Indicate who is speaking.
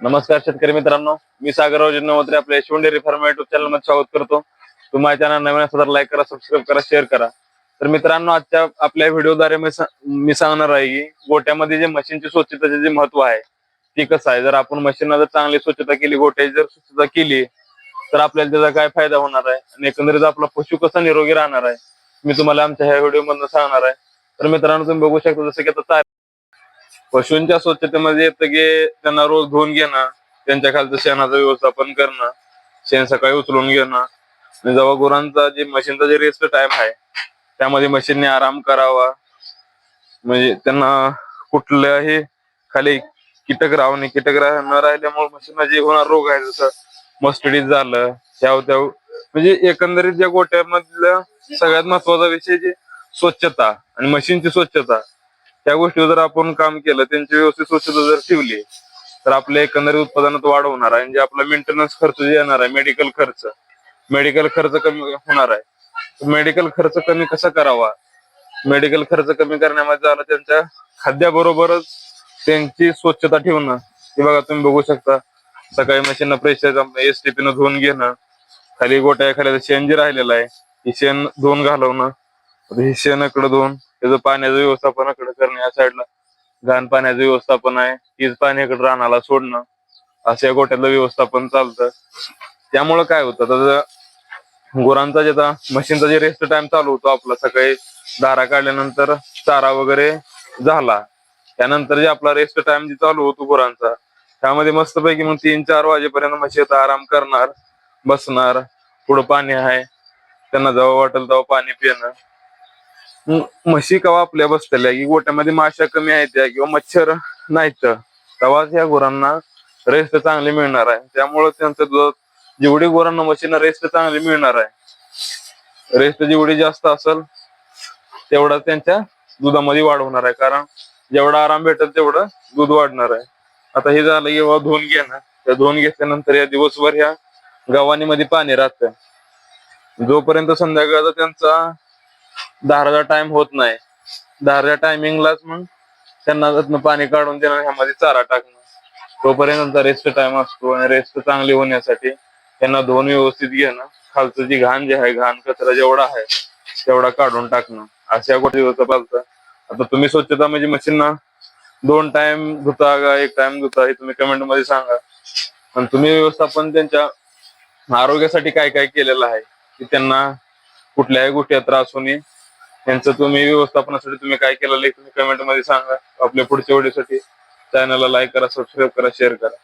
Speaker 1: नमस्कार शेतकरी मित्रांनो. मी सागरराव जिन्नवत्रे आपल्या यशवंडी डेअरी युट्यूब चॅनलमध्ये स्वागत करतो. तुम्हाला चॅनल नवीन असेल तर लाईक करा सबस्क्राईब करा शेअर करा. तर मित्रांनो आजच्या आपल्या व्हिडिओद्वारे मी मी सांगणार आहे की गोट्यामध्ये जे मशीनची स्वच्छतेचे जे महत्त्व आहे ती कसं आहे? जर आपण मशीनला जर चांगली स्वच्छता केली गोट्याची जर स्वच्छता केली तर आपल्याला त्याचा काय फायदा होणार आहे? आणि एकंदरीत आपला पशु कसा निरोगी राहणार आहे? मी तुम्हाला आमच्या ह्या व्हिडिओ मधून सांगणार आहे. तर मित्रांनो तुम्ही बघू शकता जसं की आता पशूंच्या स्वच्छतेमध्ये येतं की त्यांना रोज धुवून घेणं त्यांच्या खालचं शेणाचं व्यवस्थापन करणं शेण सकाळी उचलून घेणं. आणि जेव्हा गुरांचा जे मशीनचा जे रेस्ट टाइम आहे त्यामध्ये मशीनने आराम करावा. म्हणजे त्यांना कुठल्याही खाली कीटक राहू नये. कीटक राह न राहिल्यामुळे मशीनला जे होणार रोग आहे जसं मस्टडीज झालं त्या त्या म्हणजे एकंदरीत या गोट्यामधल्या सगळ्यात महत्त्वाचा विषय जे स्वच्छता आणि मशीनची स्वच्छता त्या गोष्टीवर जर आपण काम केलं त्यांची व्यवस्थित स्वच्छता जर ठेवली तर आपल्या एकंदरीत उत्पादनात वाढ होणार आहे. म्हणजे आपला मेंटेनन्स खर्च जे येणार आहे मेडिकल खर्च मेडिकल खर्च कमी होणार आहे. मेडिकल खर्च कमी कसा करावा? मेडिकल खर्च कमी करण्यामध्ये झाला त्यांच्या खाद्याबरोबरच त्यांची स्वच्छता ठेवणं. हे बघा तुम्ही बघू शकता. सकाळी मशीन प्रेशर एस टी न धुवून घेणं. खाली गोट्या एखाद्या शेण जे राहिलेलं आहे हे शेण धुवून घालवणं. हे शेण दोन त्याचं पाण्याचं व्यवस्थापन करणे करणं या साईडला घाण पाण्याचं व्यवस्थापन आहे. तीच पाणी इकडे रानाला सोडणं असं या गोट्यातलं व्यवस्थापन चालतं. त्यामुळं काय होतं तर गुरांचा जे आता मशीनचा जे रेस्ट टाइम चालू होतो आपला सकाळी दारा काढल्यानंतर चारा वगैरे झाला. त्यानंतर जे आपला रेस्ट टाइम जे चालू होतो गुरांचा त्यामध्ये मस्तपैकी मग तीन चार वाजेपर्यंत म्हशी आता आराम करणार बसणार पुढं पाणी आहे. त्यांना जेव्हा वाटेल तेव्हा पाणी पिणं. म्हशी कवा आपल्या बसलेल्या की गोट्यामध्ये माशा कमी आहेत त्या किंवा मच्छर नाहीत. तेव्हाच या गुरांना रेस्ट चांगली मिळणार आहे. त्यामुळे त्यांचं दूध जेवढी गुरांना म्हशींना रेस्ट चांगली मिळणार आहे. रेस्ट जेवढी जास्त असेल तेवढा त्यांच्या दुधामध्ये वाढ होणार आहे. कारण जेवढा आराम भेटेल तेवढं दूध वाढणार आहे. आता हे झालं की बाबा धुवून घेणं. त्या धुवून घेतल्यानंतर या दिवसभर ह्या गव्हाणीमध्ये पाणी राहतं. जोपर्यंत संध्याकाळचा त्यांचा धाराचा टाइम होत नाही. धाराच्या टायमिंगलाच मग त्यांना पाणी काढून देणं ह्यामध्ये चारा टाकणं तोपर्यंत त्यांचा रेस्ट टाइम असतो आणि रेस्ट चांगली होण्यासाठी त्यांना धुवून व्यवस्थित घेणं. खालचं जी घाण जे आहे घाण कचरा जेवढा आहे तेवढा काढून टाकणं. अशा गोष्टी होतं पालतं आता तुम्ही स्वच्छता म्हणजे मशीनना दोन टाइम धुता का एक टाइम धुता हे तुम्ही कमेंटमध्ये सांगा. आणि तुम्ही व्यवस्थापन त्यांच्या आरोग्यासाठी काय काय केलेलं आहे की त्यांना कुठल्याही गोष्टी त्रास होणे यांचं तुम्ही व्यवस्थापनासाठी तुम्ही काय केलेलं आहे तुम्ही कमेंटमध्ये सांगा. आपल्या पुढच्या व्हिडिओसाठी चॅनलला लाईक करा सबस्क्राईब करा शेअर करा.